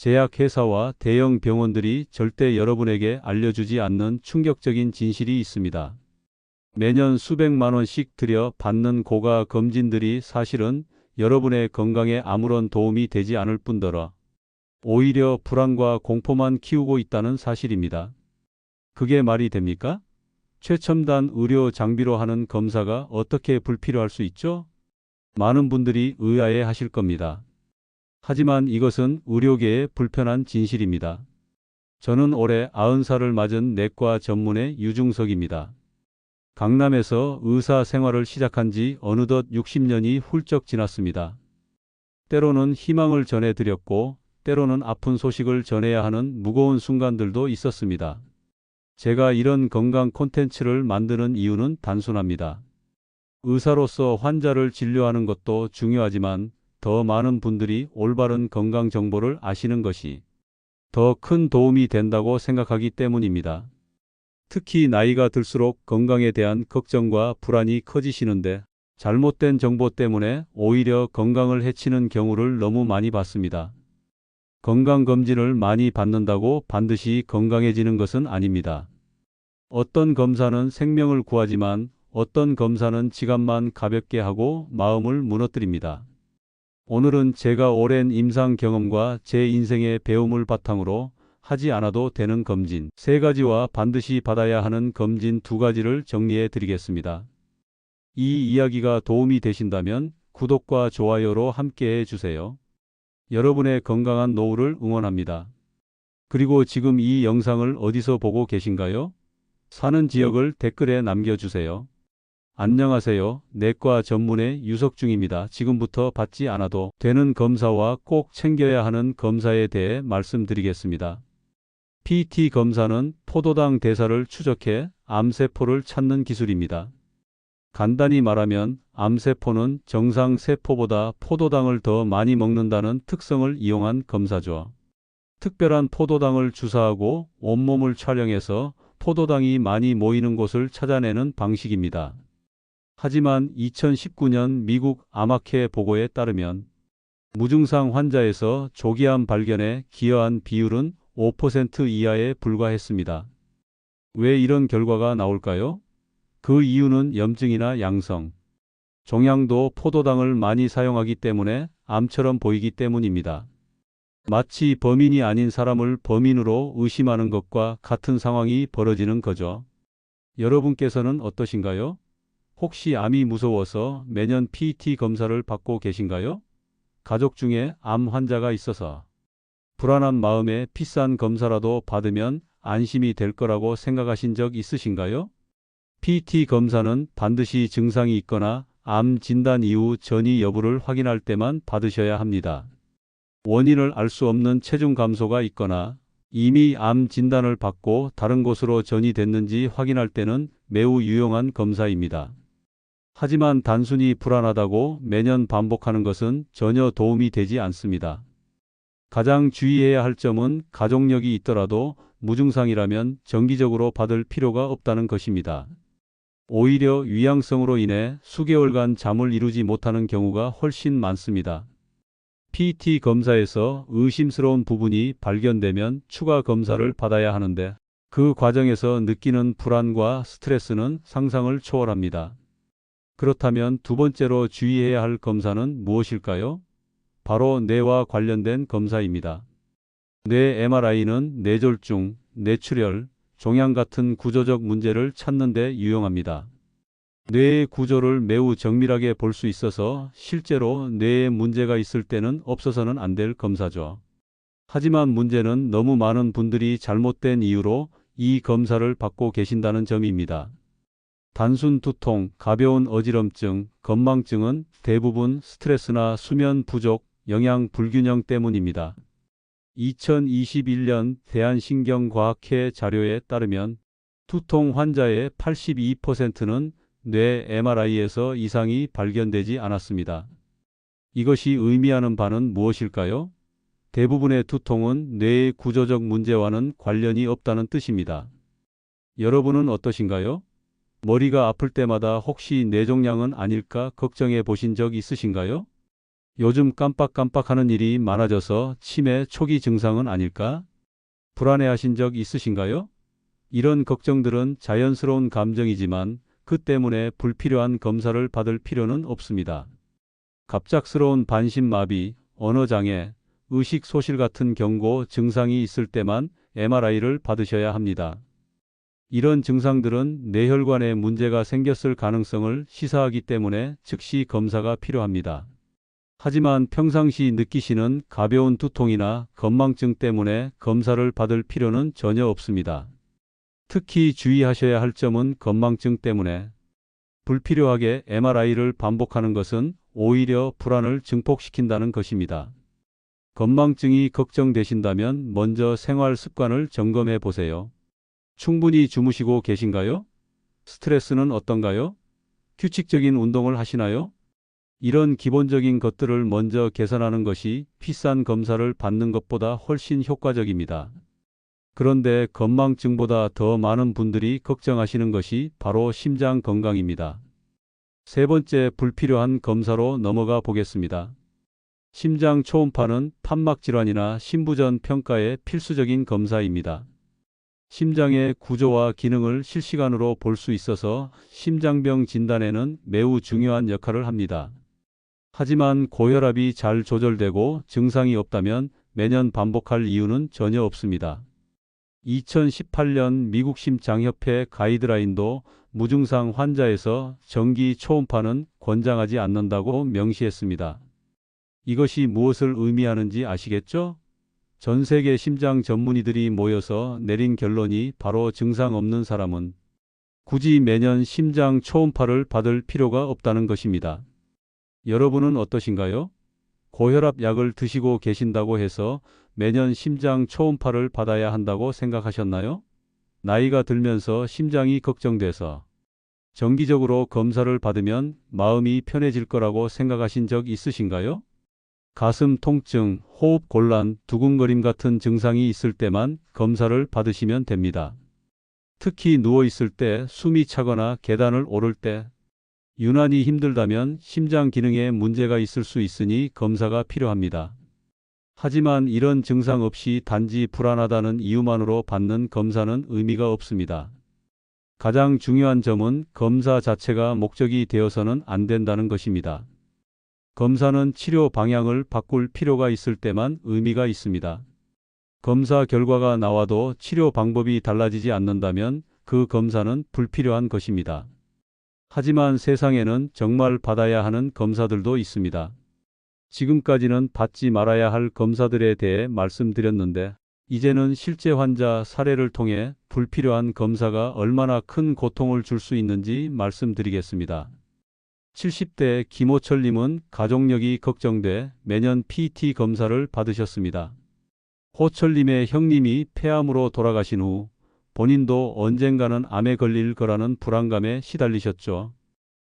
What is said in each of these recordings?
제약회사와 대형 병원들이 절대 여러분에게 알려주지 않는 충격적인 진실이 있습니다. 매년 수백만 원씩 들여 받는 고가 검진들이 사실은 여러분의 건강에 아무런 도움이 되지 않을 뿐더러 오히려 불안과 공포만 키우고 있다는 사실입니다. 그게 말이 됩니까? 최첨단 의료 장비로 하는 검사가 어떻게 불필요할 수 있죠? 많은 분들이 의아해 하실 겁니다. 하지만 이것은 의료계의 불편한 진실입니다. 저는 올해 90살을 맞은 내과 전문의 유중석입니다. 강남에서 의사 생활을 시작한 지 어느덧 60년이 훌쩍 지났습니다. 때로는 희망을 전해드렸고, 때로는 아픈 소식을 전해야 하는 무거운 순간들도 있었습니다. 제가 이런 건강 콘텐츠를 만드는 이유는 단순합니다. 의사로서 환자를 진료하는 것도 중요하지만 더 많은 분들이 올바른 건강 정보를 아시는 것이 더 큰 도움이 된다고 생각하기 때문입니다. 특히 나이가 들수록 건강에 대한 걱정과 불안이 커지시는데 잘못된 정보 때문에 오히려 건강을 해치는 경우를 너무 많이 봤습니다. 건강검진을 많이 받는다고 반드시 건강해지는 것은 아닙니다. 어떤 검사는 생명을 구하지만 어떤 검사는 지갑만 가볍게 하고 마음을 무너뜨립니다. 오늘은 제가 오랜 임상 경험과 제 인생의 배움을 바탕으로 하지 않아도 되는 검진 세 가지와 반드시 받아야 하는 검진 두 가지를 정리해 드리겠습니다. 이 이야기가 도움이 되신다면 구독과 좋아요로 함께 해 주세요. 여러분의 건강한 노후를 응원합니다. 그리고 지금 이 영상을 어디서 보고 계신가요? 사는 지역을 댓글에 남겨주세요. 안녕하세요. 내과 전문의 유석중입니다. 지금부터 받지 않아도 되는 검사와 꼭 챙겨야 하는 검사에 대해 말씀드리겠습니다. PT 검사는 포도당 대사를 추적해 암세포를 찾는 기술입니다. 간단히 말하면 암세포는 정상 세포보다 포도당을 더 많이 먹는다는 특성을 이용한 검사죠. 특별한 포도당을 주사하고 온몸을 촬영해서 포도당이 많이 모이는 곳을 찾아내는 방식입니다. 하지만 2019년 미국 암학회 보고에 따르면 무증상 환자에서 조기암 발견에 기여한 비율은 5% 이하에 불과했습니다. 왜 이런 결과가 나올까요? 그 이유는 염증이나 양성, 종양도 포도당을 많이 사용하기 때문에 암처럼 보이기 때문입니다. 마치 범인이 아닌 사람을 범인으로 의심하는 것과 같은 상황이 벌어지는 거죠. 여러분께서는 어떠신가요? 혹시 암이 무서워서 매년 PT 검사를 받고 계신가요? 가족 중에 암 환자가 있어서 불안한 마음에 비싼 검사라도 받으면 안심이 될 거라고 생각하신 적 있으신가요? PT 검사는 반드시 증상이 있거나 암 진단 이후 전이 여부를 확인할 때만 받으셔야 합니다. 원인을 알 수 없는 체중 감소가 있거나 이미 암 진단을 받고 다른 곳으로 전이 됐는지 확인할 때는 매우 유용한 검사입니다. 하지만 단순히 불안하다고 매년 반복하는 것은 전혀 도움이 되지 않습니다. 가장 주의해야 할 점은 가족력이 있더라도 무증상이라면 정기적으로 받을 필요가 없다는 것입니다. 오히려 위양성으로 인해 수개월간 잠을 이루지 못하는 경우가 훨씬 많습니다. PT 검사에서 의심스러운 부분이 발견되면 추가 검사를 받아야 하는데 그 과정에서 느끼는 불안과 스트레스는 상상을 초월합니다. 그렇다면 두 번째로 주의해야 할 검사는 무엇일까요? 바로 뇌와 관련된 검사입니다. 뇌 MRI는 뇌졸중, 뇌출혈, 종양 같은 구조적 문제를 찾는 데 유용합니다. 뇌의 구조를 매우 정밀하게 볼 수 있어서 실제로 뇌에 문제가 있을 때는 없어서는 안 될 검사죠. 하지만 문제는 너무 많은 분들이 잘못된 이유로 이 검사를 받고 계신다는 점입니다. 단순 두통, 가벼운 어지럼증, 건망증은 대부분 스트레스나 수면 부족, 영양 불균형 때문입니다. 2021년 대한신경과학회 자료에 따르면 두통 환자의 82%는 뇌 MRI에서 이상이 발견되지 않았습니다. 이것이 의미하는 바는 무엇일까요? 대부분의 두통은 뇌의 구조적 문제와는 관련이 없다는 뜻입니다. 여러분은 어떠신가요? 머리가 아플 때마다 혹시 뇌종양은 아닐까 걱정해 보신 적 있으신가요? 요즘 깜빡깜빡하는 일이 많아져서 치매 초기 증상은 아닐까? 불안해하신 적 있으신가요? 이런 걱정들은 자연스러운 감정이지만 그 때문에 불필요한 검사를 받을 필요는 없습니다. 갑작스러운 반신마비, 언어장애, 의식 소실 같은 경고 증상이 있을 때만 MRI를 받으셔야 합니다. 이런 증상들은 뇌혈관에 문제가 생겼을 가능성을 시사하기 때문에 즉시 검사가 필요합니다. 하지만 평상시 느끼시는 가벼운 두통이나 건망증 때문에 검사를 받을 필요는 전혀 없습니다. 특히 주의하셔야 할 점은 건망증 때문에 불필요하게 MRI를 반복하는 것은 오히려 불안을 증폭시킨다는 것입니다. 건망증이 걱정되신다면 먼저 생활 습관을 점검해 보세요. 충분히 주무시고 계신가요? 스트레스는 어떤가요? 규칙적인 운동을 하시나요? 이런 기본적인 것들을 먼저 개선하는 것이 비싼 검사를 받는 것보다 훨씬 효과적입니다. 그런데 건망증보다 더 많은 분들이 걱정하시는 것이 바로 심장 건강입니다. 세 번째 불필요한 검사로 넘어가 보겠습니다. 심장 초음파는 판막 질환이나 심부전 평가의 필수적인 검사입니다. 심장의 구조와 기능을 실시간으로 볼 수 있어서 심장병 진단에는 매우 중요한 역할을 합니다. 하지만 고혈압이 잘 조절되고 증상이 없다면 매년 반복할 이유는 전혀 없습니다. 2018년 미국 심장협회 가이드라인도 무증상 환자에서 정기 초음파는 권장하지 않는다고 명시했습니다. 이것이 무엇을 의미하는지 아시겠죠? 전 세계 심장 전문의들이 모여서 내린 결론이 바로 증상 없는 사람은 굳이 매년 심장 초음파를 받을 필요가 없다는 것입니다. 여러분은 어떠신가요? 고혈압 약을 드시고 계신다고 해서 매년 심장 초음파를 받아야 한다고 생각하셨나요? 나이가 들면서 심장이 걱정돼서 정기적으로 검사를 받으면 마음이 편해질 거라고 생각하신 적 있으신가요? 가슴 통증, 호흡 곤란, 두근거림 같은 증상이 있을 때만 검사를 받으시면 됩니다. 특히 누워 있을 때, 숨이 차거나 계단을 오를 때, 유난히 힘들다면 심장 기능에 문제가 있을 수 있으니 검사가 필요합니다. 하지만 이런 증상 없이 단지 불안하다는 이유만으로 받는 검사는 의미가 없습니다. 가장 중요한 점은 검사 자체가 목적이 되어서는 안 된다는 것입니다. 검사는 치료 방향을 바꿀 필요가 있을 때만 의미가 있습니다. 검사 결과가 나와도 치료 방법이 달라지지 않는다면 그 검사는 불필요한 것입니다. 하지만 세상에는 정말 받아야 하는 검사들도 있습니다. 지금까지는 받지 말아야 할 검사들에 대해 말씀드렸는데, 이제는 실제 환자 사례를 통해 불필요한 검사가 얼마나 큰 고통을 줄 수 있는지 말씀드리겠습니다. 70대 김호철님은 가족력이 걱정돼 매년 PT 검사를 받으셨습니다. 호철님의 형님이 폐암으로 돌아가신 후 본인도 언젠가는 암에 걸릴 거라는 불안감에 시달리셨죠.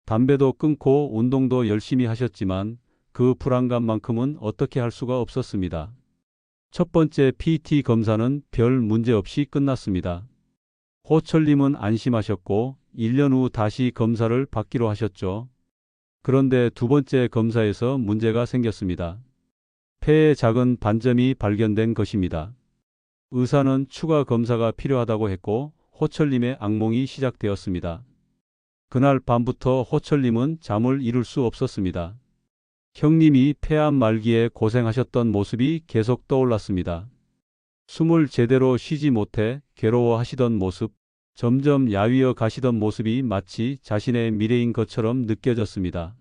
담배도 끊고 운동도 열심히 하셨지만 그 불안감만큼은 어떻게 할 수가 없었습니다. 첫 번째 PT 검사는 별 문제 없이 끝났습니다. 호철님은 안심하셨고 1년 후 다시 검사를 받기로 하셨죠. 그런데 두 번째 검사에서 문제가 생겼습니다. 폐에 작은 반점이 발견된 것입니다. 의사는 추가 검사가 필요하다고 했고 호철님의 악몽이 시작되었습니다. 그날 밤부터 호철님은 잠을 이룰 수 없었습니다. 형님이 폐암 말기에 고생하셨던 모습이 계속 떠올랐습니다. 숨을 제대로 쉬지 못해 괴로워하시던 모습, 점점 야위어 가시던 모습이 마치 자신의 미래인 것처럼 느껴졌습니다.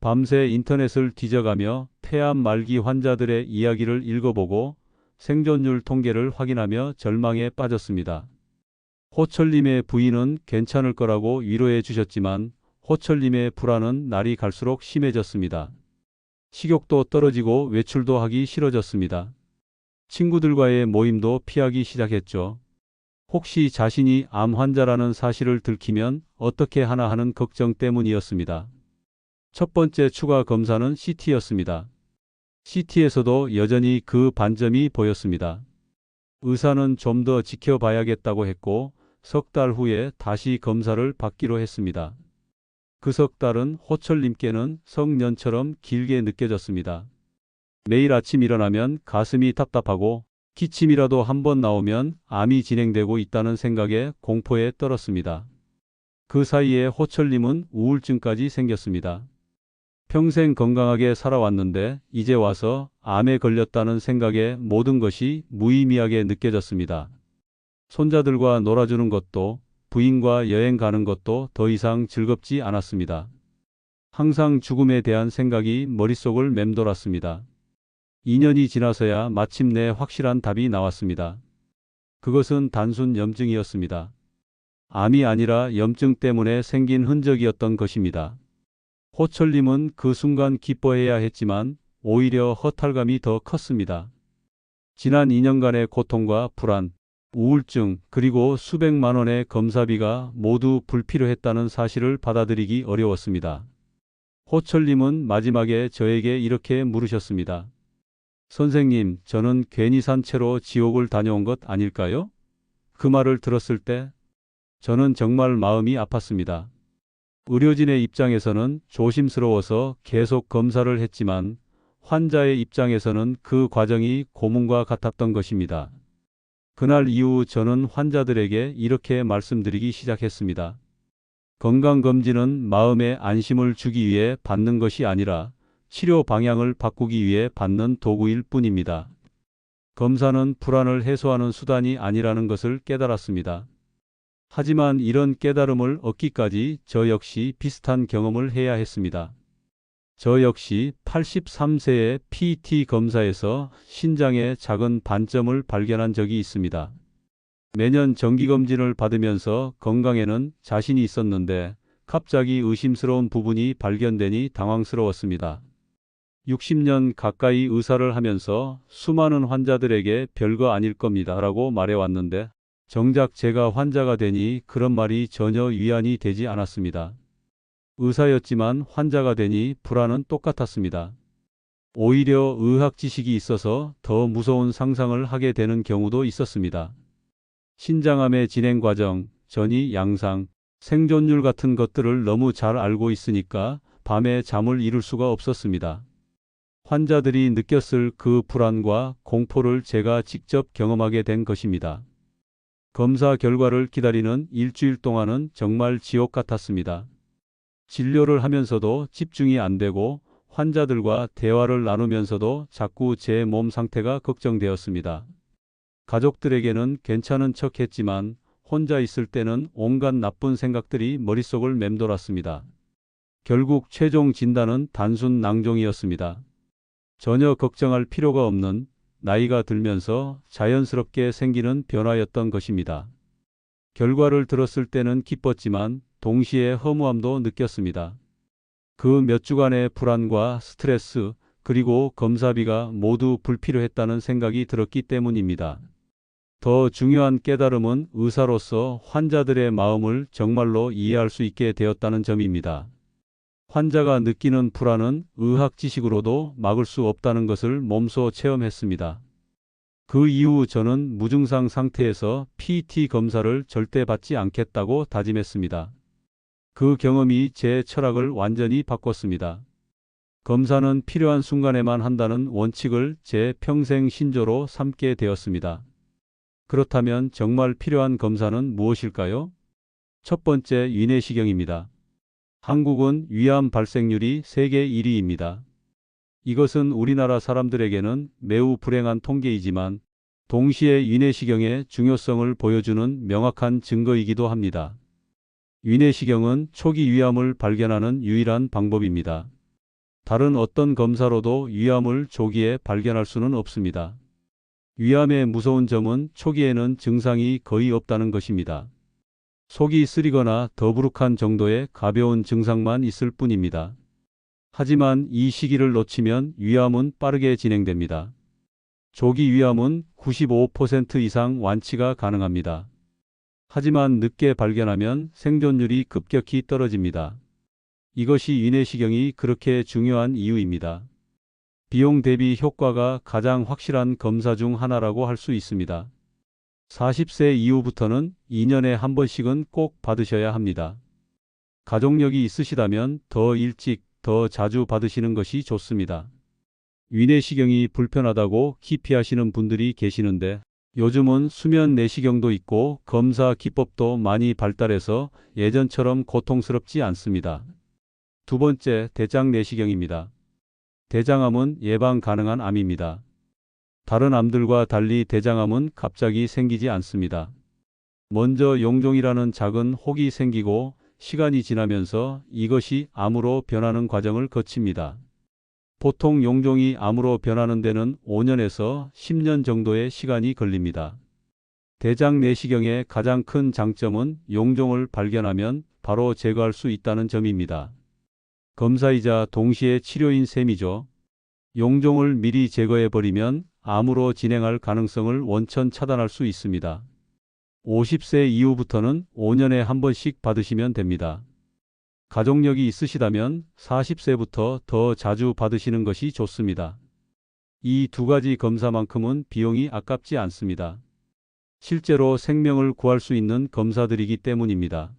밤새 인터넷을 뒤져가며 폐암 말기 환자들의 이야기를 읽어보고 생존율 통계를 확인하며 절망에 빠졌습니다. 호철님의 부인은 괜찮을 거라고 위로해 주셨지만 호철님의 불안은 날이 갈수록 심해졌습니다. 식욕도 떨어지고 외출도 하기 싫어졌습니다. 친구들과의 모임도 피하기 시작했죠. 혹시 자신이 암 환자라는 사실을 들키면 어떻게 하나 하는 걱정 때문이었습니다. 첫 번째 추가 검사는 CT였습니다. CT에서도 여전히 그 반점이 보였습니다. 의사는 좀 더 지켜봐야겠다고 했고 석 달 후에 다시 검사를 받기로 했습니다. 그 석 달은 호철님께는 석년처럼 길게 느껴졌습니다. 매일 아침 일어나면 가슴이 답답하고 기침이라도 한번 나오면 암이 진행되고 있다는 생각에 공포에 떨었습니다. 그 사이에 호철님은 우울증까지 생겼습니다. 평생 건강하게 살아왔는데 이제 와서 암에 걸렸다는 생각에 모든 것이 무의미하게 느껴졌습니다. 손자들과 놀아주는 것도 부인과 여행 가는 것도 더 이상 즐겁지 않았습니다. 항상 죽음에 대한 생각이 머릿속을 맴돌았습니다. 2년이 지나서야 마침내 확실한 답이 나왔습니다. 그것은 단순 염증이었습니다. 암이 아니라 염증 때문에 생긴 흔적이었던 것입니다. 호철님은 그 순간 기뻐해야 했지만 오히려 허탈감이 더 컸습니다. 지난 2년간의 고통과 불안, 우울증, 그리고 수백만 원의 검사비가 모두 불필요했다는 사실을 받아들이기 어려웠습니다. 호철님은 마지막에 저에게 이렇게 물으셨습니다. 선생님, 저는 괜히 산 채로 지옥을 다녀온 것 아닐까요? 그 말을 들었을 때 저는 정말 마음이 아팠습니다. 의료진의 입장에서는 조심스러워서 계속 검사를 했지만 환자의 입장에서는 그 과정이 고문과 같았던 것입니다. 그날 이후 저는 환자들에게 이렇게 말씀드리기 시작했습니다. 건강검진은 마음에 안심을 주기 위해 받는 것이 아니라 치료 방향을 바꾸기 위해 받는 도구일 뿐입니다. 검사는 불안을 해소하는 수단이 아니라는 것을 깨달았습니다. 하지만 이런 깨달음을 얻기까지 저 역시 비슷한 경험을 해야 했습니다. 저 역시 83세의 PT 검사에서 신장에 작은 반점을 발견한 적이 있습니다. 매년 정기검진을 받으면서 건강에는 자신이 있었는데 갑자기 의심스러운 부분이 발견되니 당황스러웠습니다. 60년 가까이 의사를 하면서 수많은 환자들에게 별거 아닐 겁니다. 라고 말해왔는데 정작 제가 환자가 되니 그런 말이 전혀 위안이 되지 않았습니다. 의사였지만 환자가 되니 불안은 똑같았습니다. 오히려 의학 지식이 있어서 더 무서운 상상을 하게 되는 경우도 있었습니다. 신장암의 진행 과정, 전이, 양상, 생존율 같은 것들을 너무 잘 알고 있으니까 밤에 잠을 이룰 수가 없었습니다. 환자들이 느꼈을 그 불안과 공포를 제가 직접 경험하게 된 것입니다. 검사 결과를 기다리는 일주일 동안은 정말 지옥 같았습니다. 진료를 하면서도 집중이 안 되고 환자들과 대화를 나누면서도 자꾸 제 몸 상태가 걱정되었습니다. 가족들에게는 괜찮은 척 했지만 혼자 있을 때는 온갖 나쁜 생각들이 머릿속을 맴돌았습니다. 결국 최종 진단은 단순 낭종이었습니다. 전혀 걱정할 필요가 없는 나이가 들면서 자연스럽게 생기는 변화였던 것입니다. 결과를 들었을 때는 기뻤지만 동시에 허무함도 느꼈습니다. 그 몇 주간의 불안과 스트레스, 그리고 검사비가 모두 불필요했다는 생각이 들었기 때문입니다. 더 중요한 깨달음은 의사로서 환자들의 마음을 정말로 이해할 수 있게 되었다는 점입니다. 환자가 느끼는 불안은 의학 지식으로도 막을 수 없다는 것을 몸소 체험했습니다. 그 이후 저는 무증상 상태에서 PT 검사를 절대 받지 않겠다고 다짐했습니다. 그 경험이 제 철학을 완전히 바꿨습니다. 검사는 필요한 순간에만 한다는 원칙을 제 평생 신조로 삼게 되었습니다. 그렇다면 정말 필요한 검사는 무엇일까요? 첫 번째 위내시경입니다. 한국은 위암 발생률이 세계 1위입니다. 이것은 우리나라 사람들에게는 매우 불행한 통계이지만 동시에 위내시경의 중요성을 보여주는 명확한 증거이기도 합니다. 위내시경은 초기 위암을 발견하는 유일한 방법입니다. 다른 어떤 검사로도 위암을 조기에 발견할 수는 없습니다. 위암의 무서운 점은 초기에는 증상이 거의 없다는 것입니다. 속이 쓰리거나 더부룩한 정도의 가벼운 증상만 있을 뿐입니다. 하지만 이 시기를 놓치면 위암은 빠르게 진행됩니다. 조기 위암은 95% 이상 완치가 가능합니다. 하지만 늦게 발견하면 생존율이 급격히 떨어집니다. 이것이 위내시경이 그렇게 중요한 이유입니다. 비용 대비 효과가 가장 확실한 검사 중 하나라고 할 수 있습니다. 40세 이후부터는 2년에 한 번씩은 꼭 받으셔야 합니다. 가족력이 있으시다면 더 일찍, 더 자주 받으시는 것이 좋습니다. 위내시경이 불편하다고 기피하시는 분들이 계시는데 요즘은 수면 내시경도 있고 검사 기법도 많이 발달해서 예전처럼 고통스럽지 않습니다. 두 번째, 대장 내시경입니다. 대장암은 예방 가능한 암입니다. 다른 암들과 달리 대장암은 갑자기 생기지 않습니다. 먼저 용종이라는 작은 혹이 생기고 시간이 지나면서 이것이 암으로 변하는 과정을 거칩니다. 보통 용종이 암으로 변하는 데는 5년에서 10년 정도의 시간이 걸립니다. 대장 내시경의 가장 큰 장점은 용종을 발견하면 바로 제거할 수 있다는 점입니다. 검사이자 동시에 치료인 셈이죠. 용종을 미리 제거해 버리면 암으로 진행할 가능성을 원천 차단할 수 있습니다. 50세 이후부터는 5년에 한 번씩 받으시면 됩니다. 가족력이 있으시다면 40세부터 더 자주 받으시는 것이 좋습니다. 이 두 가지 검사만큼은 비용이 아깝지 않습니다. 실제로 생명을 구할 수 있는 검사들이기 때문입니다.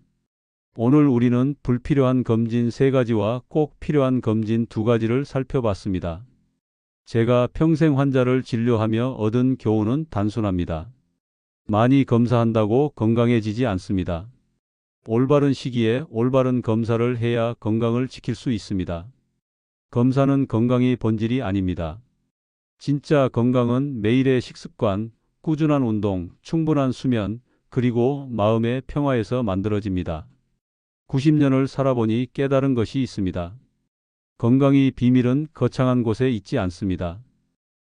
오늘 우리는 불필요한 검진 세 가지와 꼭 필요한 검진 두 가지를 살펴봤습니다. 제가 평생 환자를 진료하며 얻은 교훈은 단순합니다. 많이 검사한다고 건강해지지 않습니다. 올바른 시기에 올바른 검사를 해야 건강을 지킬 수 있습니다. 검사는 건강이 본질이 아닙니다. 진짜 건강은 매일의 식습관, 꾸준한 운동, 충분한 수면, 그리고 마음의 평화에서 만들어집니다. 90년을 살아보니 깨달은 것이 있습니다. 건강이 비밀은 거창한 곳에 있지 않습니다.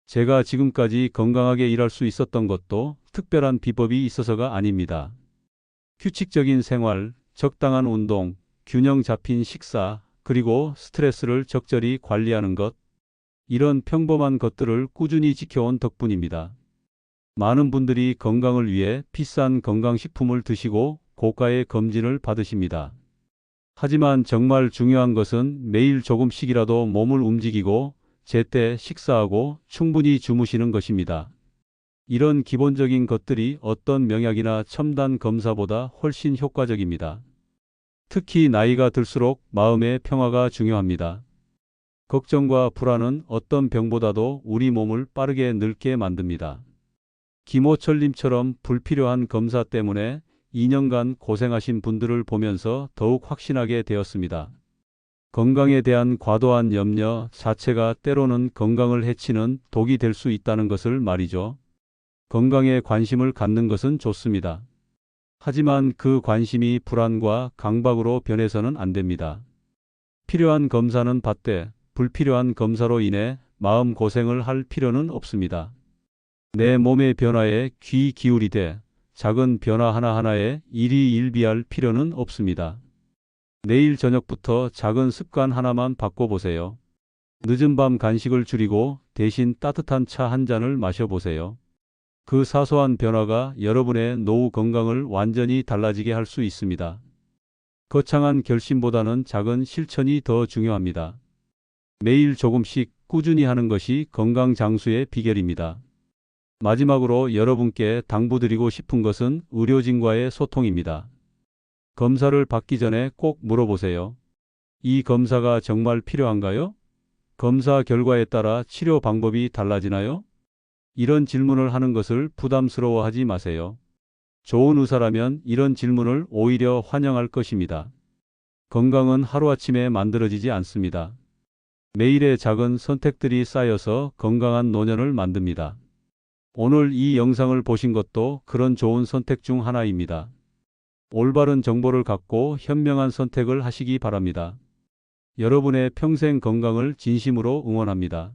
제가 지금까지 건강하게 일할 수 있었던 것도 특별한 비법이 있어서가 아닙니다. 규칙적인 생활, 적당한 운동, 균형 잡힌 식사, 그리고 스트레스를 적절히 관리하는 것, 이런 평범한 것들을 꾸준히 지켜온 덕분입니다. 많은 분들이 건강을 위해 비싼 건강식품을 드시고 고가의 검진을 받으십니다. 하지만 정말 중요한 것은 매일 조금씩이라도 몸을 움직이고 제때 식사하고 충분히 주무시는 것입니다. 이런 기본적인 것들이 어떤 명약이나 첨단 검사보다 훨씬 효과적입니다. 특히 나이가 들수록 마음의 평화가 중요합니다. 걱정과 불안은 어떤 병보다도 우리 몸을 빠르게 늙게 만듭니다. 김호철님처럼 불필요한 검사 때문에 2년간 고생하신 분들을 보면서 더욱 확신하게 되었습니다. 건강에 대한 과도한 염려 자체가 때로는 건강을 해치는 독이 될 수 있다는 것을 말이죠. 건강에 관심을 갖는 것은 좋습니다. 하지만 그 관심이 불안과 강박으로 변해서는 안 됩니다. 필요한 검사는 받되 불필요한 검사로 인해 마음 고생을 할 필요는 없습니다. 내 몸의 변화에 귀 기울이되 작은 변화 하나하나에 일이 일비할 필요는 없습니다. 내일 저녁부터 작은 습관 하나만 바꿔보세요. 늦은 밤 간식을 줄이고 대신 따뜻한 차 한 잔을 마셔보세요. 그 사소한 변화가 여러분의 노후 건강을 완전히 달라지게 할 수 있습니다. 거창한 결심보다는 작은 실천이 더 중요합니다. 매일 조금씩 꾸준히 하는 것이 건강 장수의 비결입니다. 마지막으로 여러분께 당부드리고 싶은 것은 의료진과의 소통입니다. 검사를 받기 전에 꼭 물어보세요. 이 검사가 정말 필요한가요? 검사 결과에 따라 치료 방법이 달라지나요? 이런 질문을 하는 것을 부담스러워하지 마세요. 좋은 의사라면 이런 질문을 오히려 환영할 것입니다. 건강은 하루아침에 만들어지지 않습니다. 매일의 작은 선택들이 쌓여서 건강한 노년을 만듭니다. 오늘 이 영상을 보신 것도 그런 좋은 선택 중 하나입니다. 올바른 정보를 갖고 현명한 선택을 하시기 바랍니다. 여러분의 평생 건강을 진심으로 응원합니다.